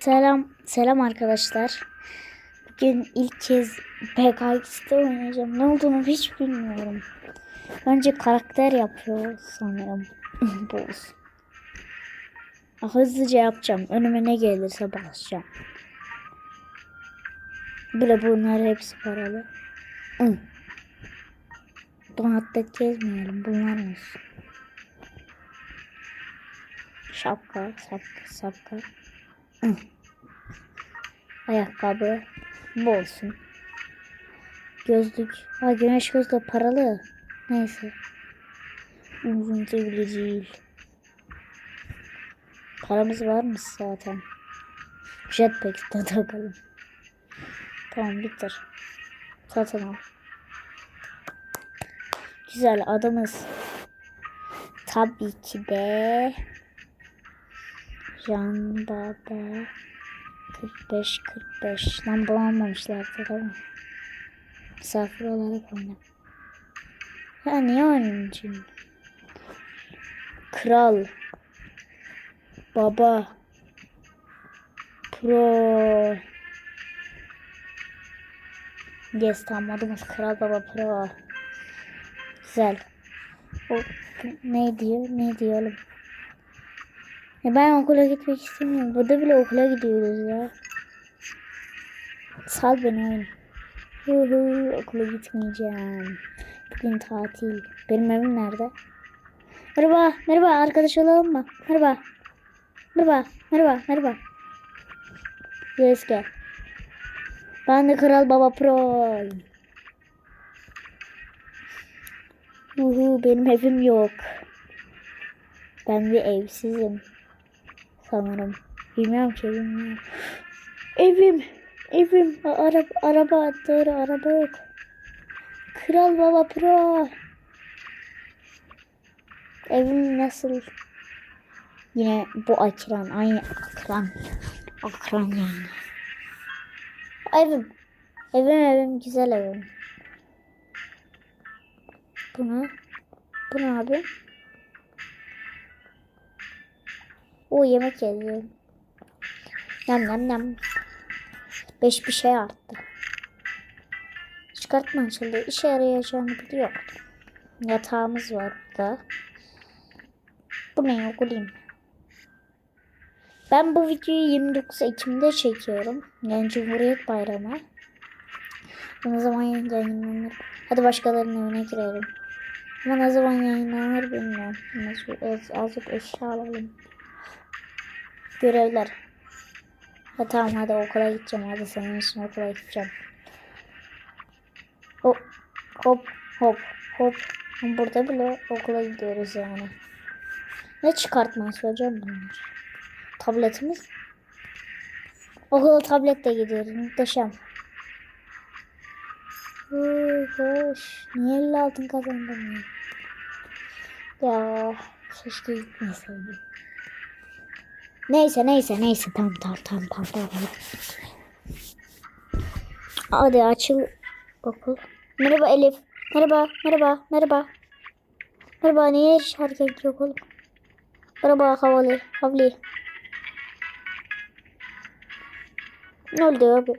Selam, selam arkadaşlar. Bugün ilk kez PKX'de oynayacağım. Ne olduğunu hiç bilmiyorum. Önce karakter yapıyor sanırım. Boz. Hızlıca yapacağım. Önüme ne gelirse basacağım. Böyle bunlar hepsi paralı. Donatta gezmeyelim. Bunlar olsun. Şapka, şapka, şapka. Ayakkabı bu olsun. Gözlük. Ha güneş gözlüğü paralı. Neyse. Umurumda bile değil. Paramız varmış zaten. Jetpack'te takalım. Tamam bitir. Satın al. Güzel adımız. Tabii ki de Can Baba 45 45 lan bulamamışlardı değil mi? Misafir olarak oyna. Ya niye oynayayım? Kral. Baba. Pro. Yes tamam adımız Kral Baba Pro. Güzel. O, ne diyor ne diyor oğlum ya ben okula gitmek istemiyorum. Burada bile okula gidiyoruz ya. Sal beni oyun. Hu okula gitmeyeceğim. Bugün tatil. Benim evim nerede? Merhaba, merhaba arkadaş olalım mı? Merhaba. Merhaba, merhaba, merhaba. Yes gel. Ben de Kral Baba Pro. Uhu benim evim yok. Ben bir evsizim. Sanırım. Bilmiyorum ki yok. Evim. Evim. Araba, araba doğru araba yok. Kral Baba Pro. Evim nasıl? Yine bu akran. Aynı akran. Akran yani. Evim. Evim evim. Güzel evim. Bu ne? Bu ne abi? O yemek yiyorum. Nam nam nam. Beş bir şey arttı. Çıkartma açıldı. İşe yarayacağını biliyorum. Yatağımız var burada. Bu ne okulum? Ben bu videoyu 29 Ekim'de çekiyorum. Yani Cumhuriyet Bayramı. Ne zaman yayınlanır? Hadi başkalarının evine girelim. Ama ne zaman yayınlanır bilmiyorum. Azıcık eşya alalım. Görevler. Ha tamam hadi okula gideceğim. Hadi senin için okula gideceğim. Hop hop hop hop. Burada bile okula gidiyoruz yani. Ne çıkartması hocam bunlar? Tabletimiz. Okula tabletle gidiyoruz. Muhteşem. Uy, hoş. Niye 50 altın kazandım ya? Ya keşke gitmeseydim. Neyse neyse neyse tamam tamam tamam tamam tamam. Hadi açıl okul. Merhaba Elif. Merhaba merhaba merhaba. Merhaba niye hiç hareket yok oğlum? Merhaba havalı havli. Ne oldu abi?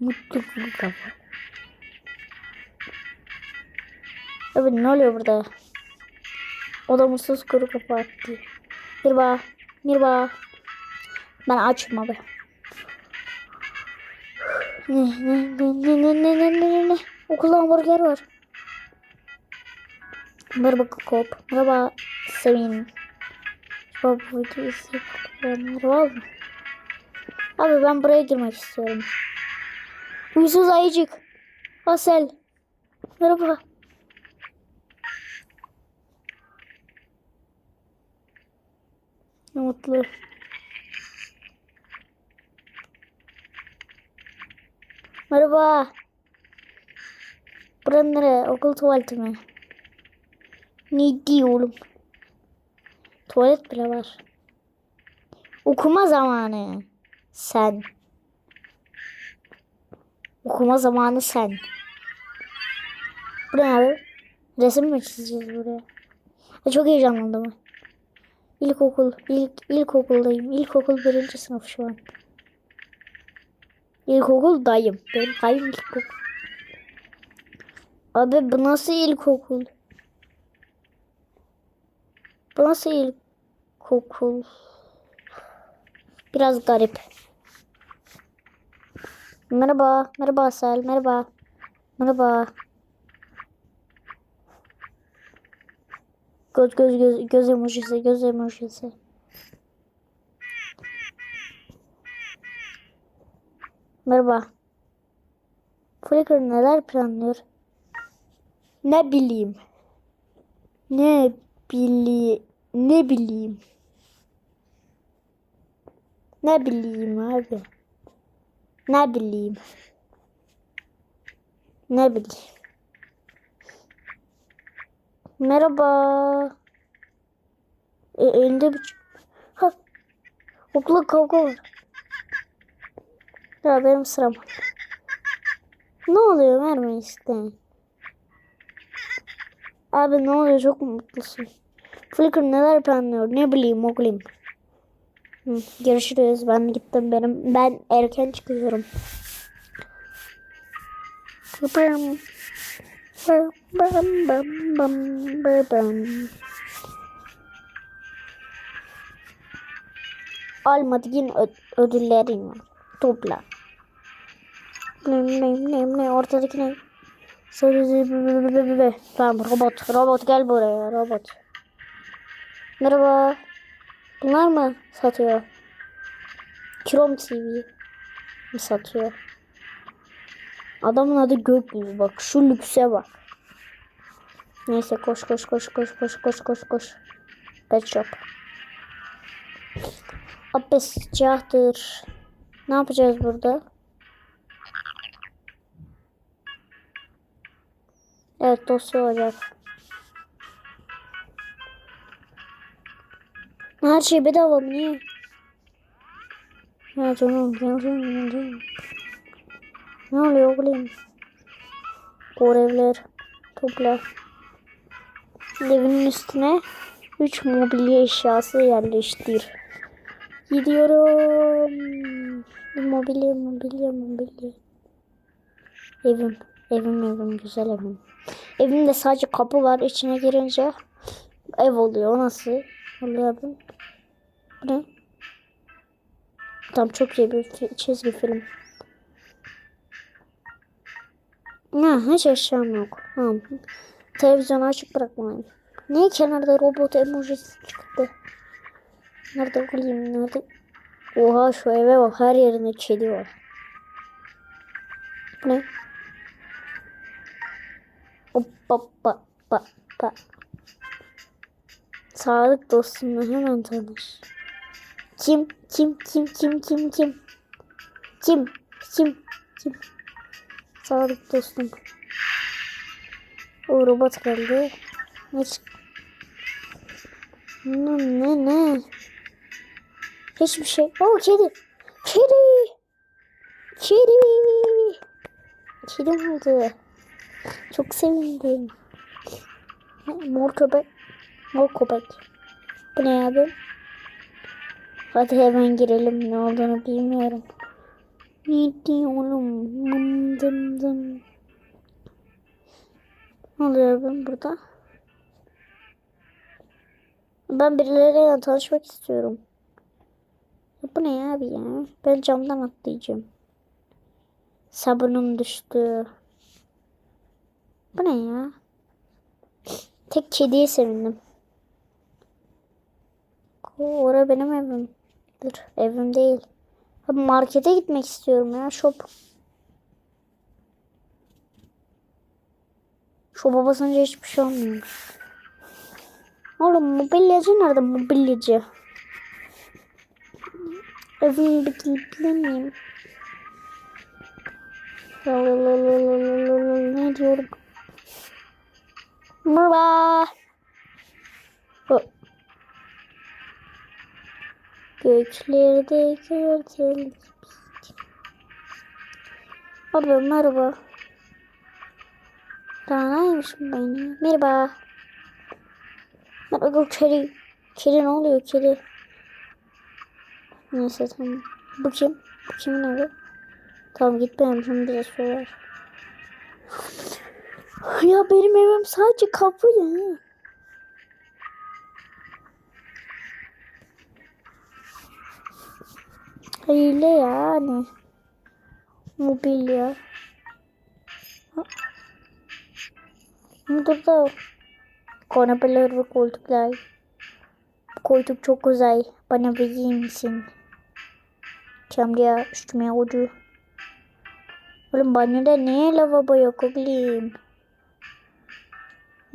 Mutluluk kafa. Abi ne oluyor burada? Odamızda skoru kapattı. Mirba. Mirba. Ben açma be. Ne ne ne ne ne ne ne ne Okulda hamburger var. Merhaba Kop. Merhaba Sevin. Merhaba bu videoyu Merhaba Abi ben buraya girmek istiyorum. Uysuz ayıcık. Asel. Merhaba. Ne mutlu. Merhaba. Buranın nere? Okul tuvaleti mi? Ne diyor oğlum? Tuvalet bile var. Okuma zamanı. Sen. Okuma zamanı sen. Bu ne abi? Resim mi çizeceğiz buraya? Ya Çok heyecanlandım. İlkokul, ilk ilkokuldayım. İlkokul birinci sınıf şu an. İlkokul dayım. Benim dayım ilkokul. Abi bu nasıl ilkokul? Bu nasıl ilkokul? Biraz garip. Merhaba, merhaba Sel, merhaba. Merhaba. Göz göz göz göz emojisi, göz emojisi. Merhaba. Flickr neler planlıyor? Ne bileyim. Ne bileyim. Ne bileyim. Ne bileyim abi. Ne bileyim. Ne bileyim. Merhaba. E, elinde bir... Ha. Okula kavga var. Ya benim sıram. Ne oluyor verme işte. Abi ne oluyor çok mutlusun. Flickr neler planlıyor ne bileyim. Hı, görüşürüz ben gittim benim ben erken çıkıyorum. Bam. Bam bam bam bam bam bam. Almadığın ö- ödüllerin var. Topla. Ne ne ne ne ortadaki ne? Tamam robot. Robot gel buraya robot. Merhaba. Bunlar mı satıyor? Krom TV mi satıyor? Adamın adı Gökyüzü bak. Şu lükse bak. Neyse koş koş koş koş koş koş koş koş. Pet shop. Abi sıcaktır. Ne yapacağız burada? Evet dosya olacak. Her şey bedava mı? Niye? Ha canım canım canım canım. Ne oluyor oğlum? Görevler. Topla. Evinin üstüne 3 mobilya eşyası yerleştir. Gidiyorum. Mobilya mobilya mobilya. Evim. Evim evim güzel evim. Evimde sadece kapı var. İçine girince ev oluyor. Nasıl oluyor? Bu ne? Tam çok iyi bir çizgi film. Ha, hiç eşyam yok. Tamam. Televizyonu açık bırakmayın. Niye kenarda robot emojisi çıktı? Nerede olayım? Nerede? Oha şu eve bak. Her yerinde kedi var. Ne? Hoppa pa pa pa. Sağlık dostumla hemen tanış. Kim? Kim? Kim? Kim? Kim? Kim? Kim? Kim? Kim? Sağlık dostum. O robot geldi. Ne Ne ne ne? Hiçbir şey. O kedi. Kedi. Kedi. Kedim oldu. Çok sevindim. Mor köpek. Mor köpek. Bu ne abi? Hadi hemen girelim. Ne olduğunu bilmiyorum. Ne diyorum? Dım dım dım. Ne oluyor ben burada? Ben birileriyle tanışmak istiyorum. Bu ne abi ya? Ben camdan atlayacağım. Sabunum düştü. Bu ne ya? Tek kediye sevindim. Ora benim evim. Dur, evim değil. Markete gitmek istiyorum ya. Shop. Shop'a basınca hiçbir şey olmuyor. Oğlum mobilyacı nerede mobilyacı? Evimi bir la ne diyorum? Merhaba. Göklerde gördüm. Abi merhaba. Daha neymişim ben ya? Merhaba. Merhaba Gökçeli. Kedi ne oluyor kedi? Neyse tamam. Bu kim? Bu kimin evi? Tamam gitmeyelim şimdi bize sorar. Ya benim evim sadece kapı ya. Hile yani. Mobilya. Burada kanepeler ve koltuklar. Koltuk çok güzel. Bana verir misin? Şimdi üstüme ucu. Oğlum banyoda niye lavabo yok oğlum?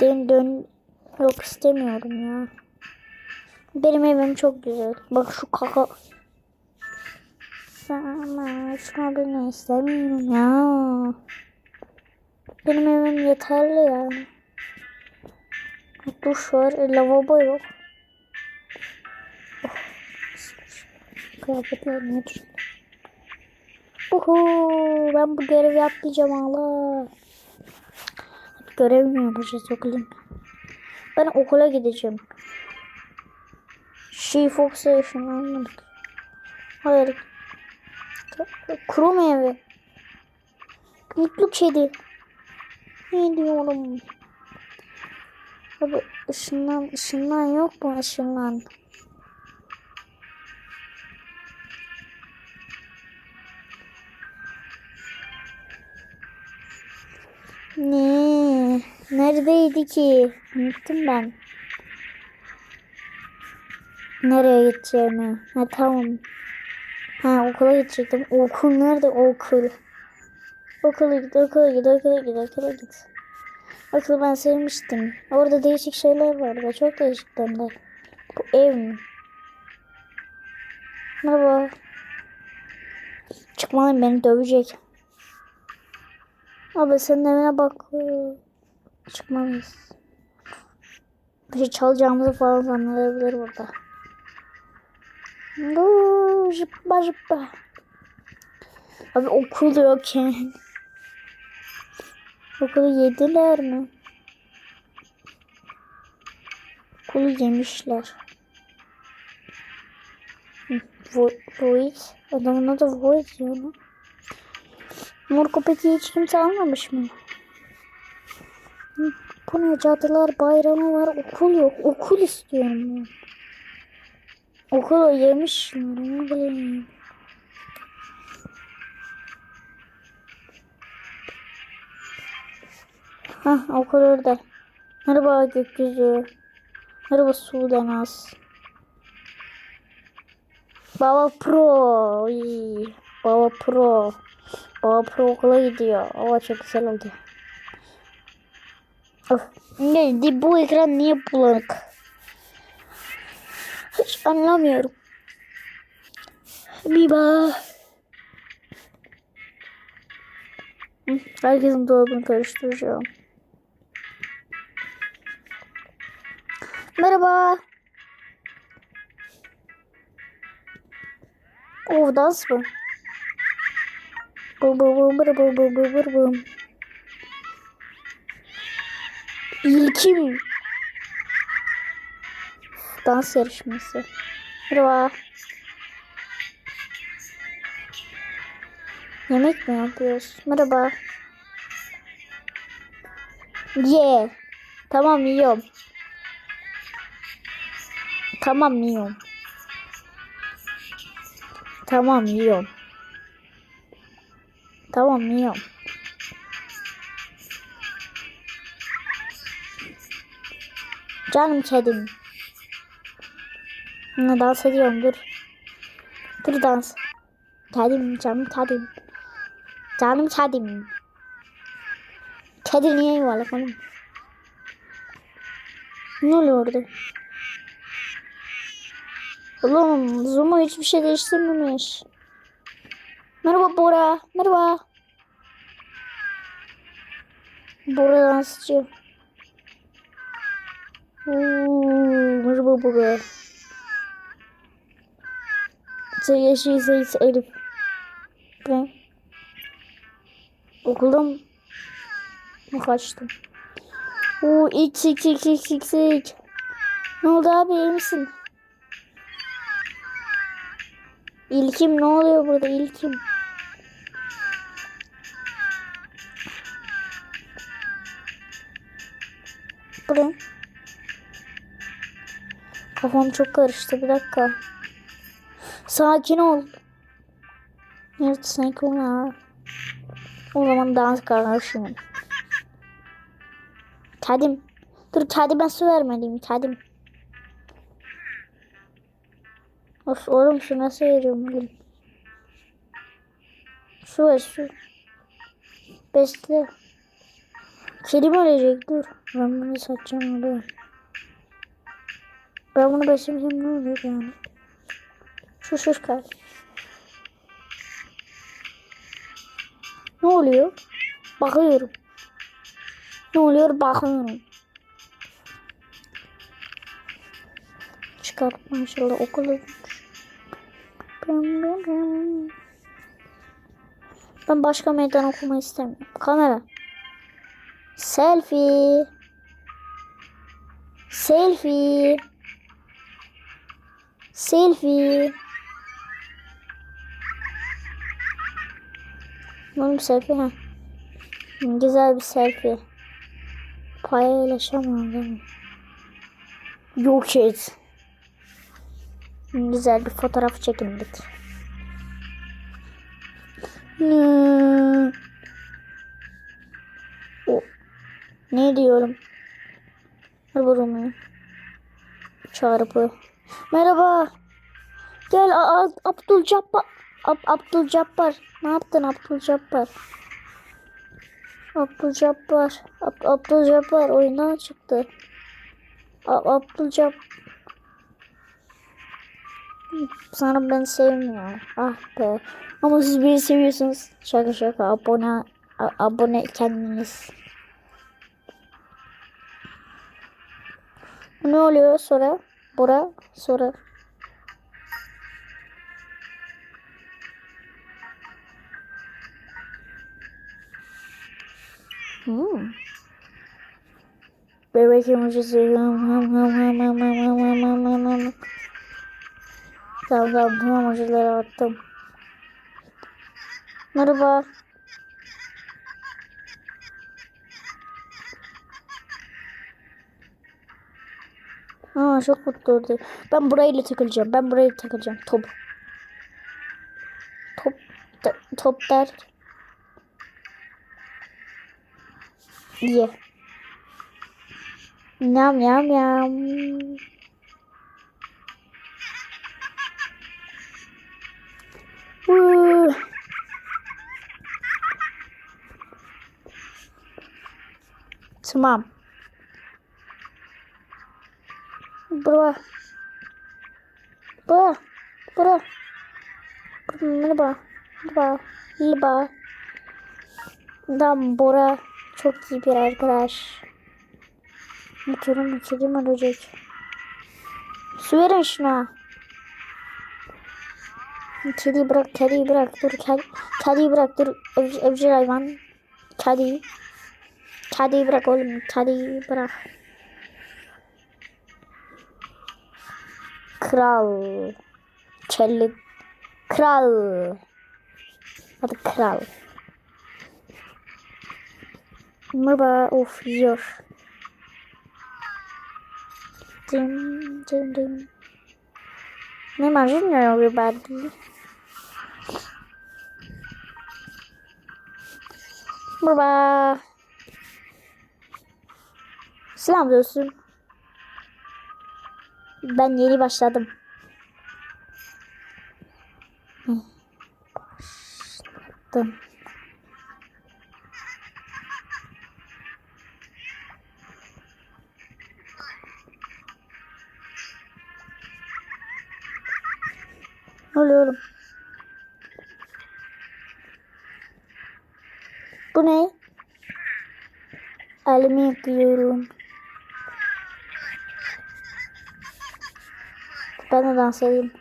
Dön dön. Yok istemiyorum ya. Benim evim çok güzel. Bak şu kaka. Ama şuna beni istemiyorum ya. Benim evim yeterli ya. Duş var. E, lavabo yok. Oh. Kıyafetler ne? Uhu, ben bu görevi yapmayacağım Allah. Görev mi yapacağız okulun? Ben okula gideceğim. She Fox'a yaşananlık. Hayır. Kuru meyve. Mutlu kedi. Ne diyorum? Abi ışınlan, ışınlan yok mu ışınlan? Ne? Neredeydi ki? Unuttum ben. Nereye gideceğimi? Ha tamam. Ha okula gidecektim. Okul nerede okul? Okula git, okula git, okula git, okula git. Okulu ben sevmiştim. Orada değişik şeyler vardı. Çok değişik hem. Bu ev mi? Merhaba. Çıkmalıyım beni dövecek. Abi senin evine bak. Çıkmalıyız. Bir şey çalacağımızı falan zannedebilir burada. Jıppa jıppa. Abi okul yokken. Okulu yediler mi? Okulu yemişler. Vo- Void. Adamın adı Void ya lan. Mor köpeği hiç kimse almamış mı? Bu ne cadılar bayramı var okul yok. Okul istiyorum ben. Okulu yemişler ne bileyim. Hah okul orada. Merhaba gökyüzü. Merhaba Sudanaz. Baba Pro. Oy. Baba Pro. Baba Pro okula gidiyor. Aa çok güzel oldu. Of. Ne, bu ekran niye bulanık? hiç anlamıyorum. Biba. Herkesin dolabını karıştıracağım. Merhaba. Oh dans mı? Bum bum bum bum bum bum bum bum. İlkim. Dans yarışması. Merhaba. Yemek mi yapıyoruz? Merhaba. Ye. Tamam yiyorum. Tamam yiyorum. Tamam yiyorum. Tamam yiyorum. Canım kedim. Ne dans ediyorum dur. Dur dans. Kedim canım kedim. Canım kedim. Kedi niye yuvarlak oğlum? Ne oluyor orada? Oğlum Zuma hiçbir şey değiştirmemiş. Merhaba Bora. Merhaba. Bora dansçı. Oo, merhaba Bora. Yeşil sayısı Elif. Ben okuldan mı kaçtım? Oo, x x x x x x. Ne oldu abi iyi misin? İlkim ne oluyor burada İlkim? Bu ne? Kafam çok karıştı bir dakika. Sakin ol. Evet sakin ol. O zaman dans kardeşim. Kedim. Dur kedime su vermeliyim kedim. Of oğlum su nasıl veriyorum bugün? Su ver su. Besle. Kedim ölecek dur. Ben bunu satacağım dur. Ben bunu beslemesem ne olur yani? Şu şu kal. Ne oluyor? Bakıyorum. Ne oluyor? Bakıyorum. Çıkart maşallah gitmiş. Ben başka meydan okuma istemiyorum. Kamera. Selfie. Selfie. Selfie. Oğlum selfie ha. Güzel bir selfie. Mi? Yok et. Güzel bir fotoğraf çekindik. Hmm. O. Ne diyorum? Merhaba Çarpı. Merhaba. Gel A- A- Abdul Cabbar. Ab- Abdul Cabbar. Ne yaptın Abdul Cabbar? Abdul Cabbar. Ab- Abdul Cabbar oyundan çıktı. Ab- Abdul Cabbar. Sanırım ben sevmiyorum. Ah be. Ama siz beni seviyorsunuz. Şaka şaka. Abone abone kendiniz. Ne oluyor sonra? Bora sonra. Hım hım. Tamam tamam tüm emojileri attım. Merhaba. Aa çok mutlu oldu. Ben burayla takılacağım. Ben burayla takılacağım. Top. Top. da- top der. Ye. Yam yam yam. Woo. Tamam. Bura. Bura. Bura. Merhaba. Merhaba. Merhaba. Dam Bora çok iyi bir arkadaş. Motorum kedim ölecek. Su verin şuna. Kediyi bırak, kediyi bırak. Dur, kedi, kediyi bırak. Dur, ev, evcil hayvan. Kedi. Kediyi bırak oğlum, kediyi bırak. Kral. Kelli. Kral. Hadi kral. Merhaba. Of yiyor. Dun, dun, dun. Mi immagino everybody. Baba. Selam dostum. Ben yeni başladım. Başladım. Oluyor oğlum? Bu ne? Elimi yıkıyorum. Ben de dans edeyim.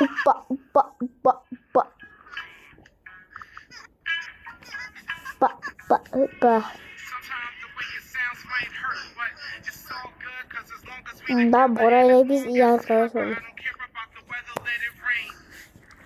Uppa uppa uppa uppa. Uppa uppa uppa. Ben Bora ile biz iyi arkadaş olduk.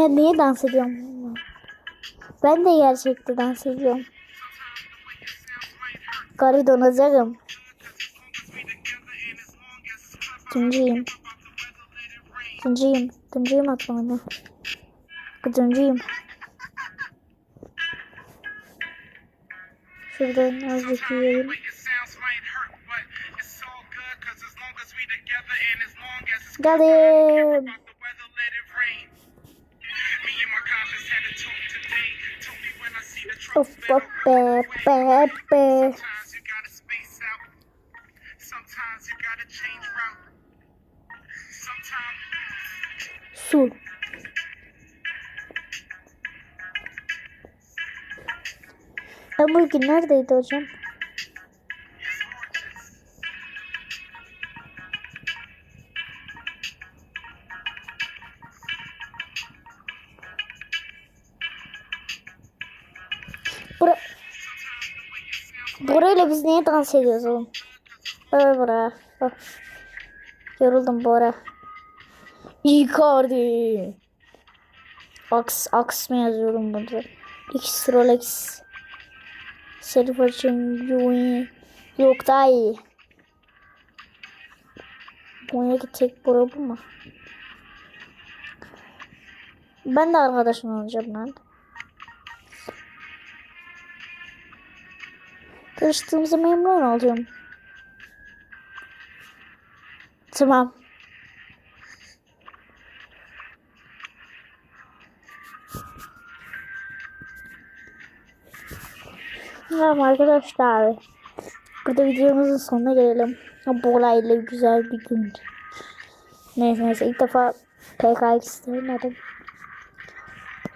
Ne niye dans ediyorum? Ben de gerçekte dans ediyorum. Garip donacağım. Tuncuyum. Tuncuyum. Tuncuyum atma ne? Tuncuyum. Şuradan azıcık yiyelim. Way Sometimes Su. Ben bugün neredeydi hocam? Burayla biz niye dans ediyoruz oğlum? Böyle bura. Bak. Yoruldum Bora. Icardi. Aks, aks mı yazıyorum burada? X Rolex. Serif açın. Yui. Yok daha iyi. Buradaki tek bura bu mu? Ben de arkadaşım olacağım lan. Tanıştığımıza memnun oldum. Tamam. Tamam arkadaşlar. Burada videomuzun sonuna gelelim. Bu olayla güzel bir gün. Neyse neyse ilk defa PKX istemedim.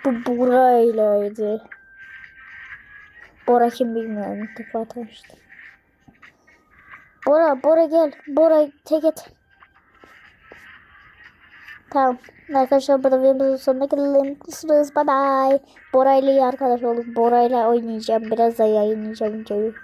Bu buraylaydı. Bora kim bilmiyorum. İlk defa tanıştım. Bora, Bora gel. Bora tek et. Tamam. Arkadaşlar burada videomuzun sonuna gelelim. Bye bye. Bora ile iyi arkadaş olduk. Bora ile oynayacağım. Biraz da yayınlayacağım videoyu.